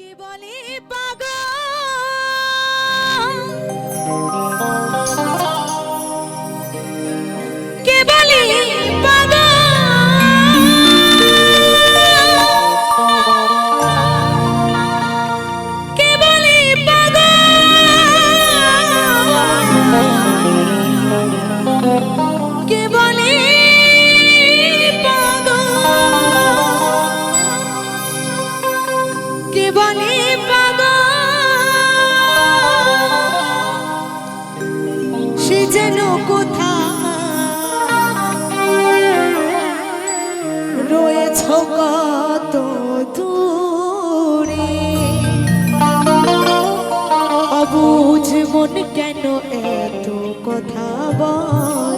কে বলে পাগল? কে বলে যেন কোথা রয়েছ কত দূরে? অবুঝ মন কেন এত কথা বল?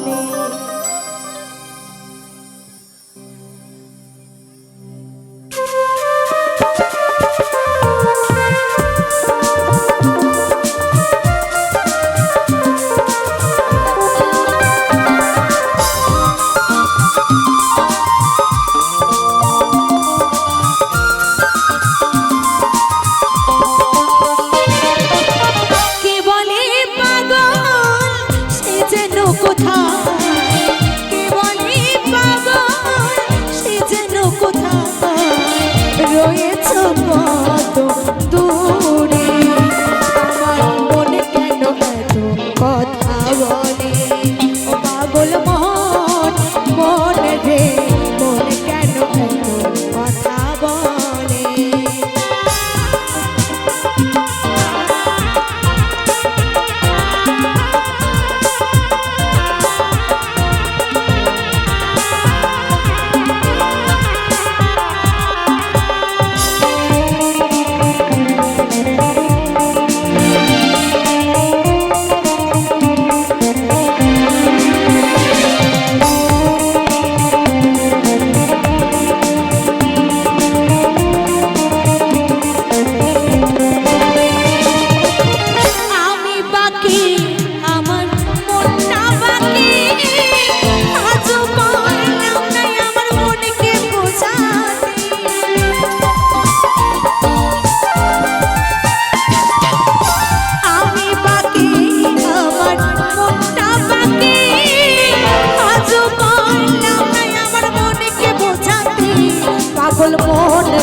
পাগল মন রে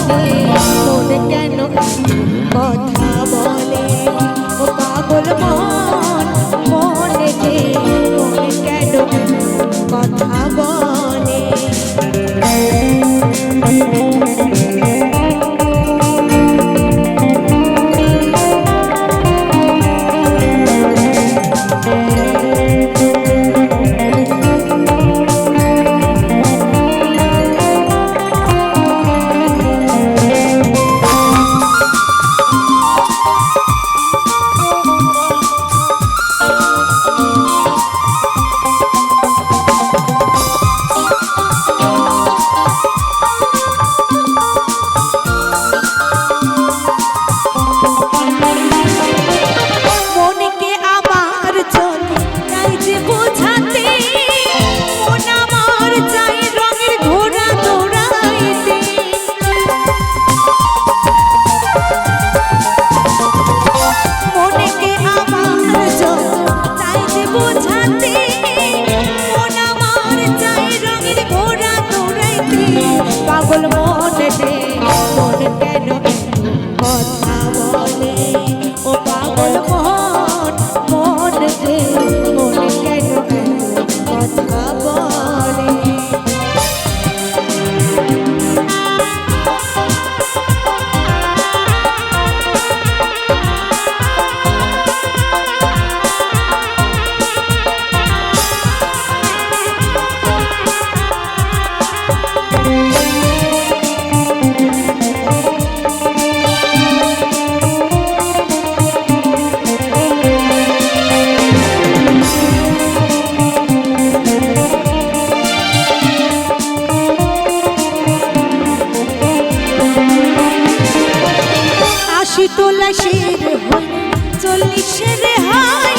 তোর কেন কথা বলে? ও পাগল মন তোলা শের হল চল্লিশের হয়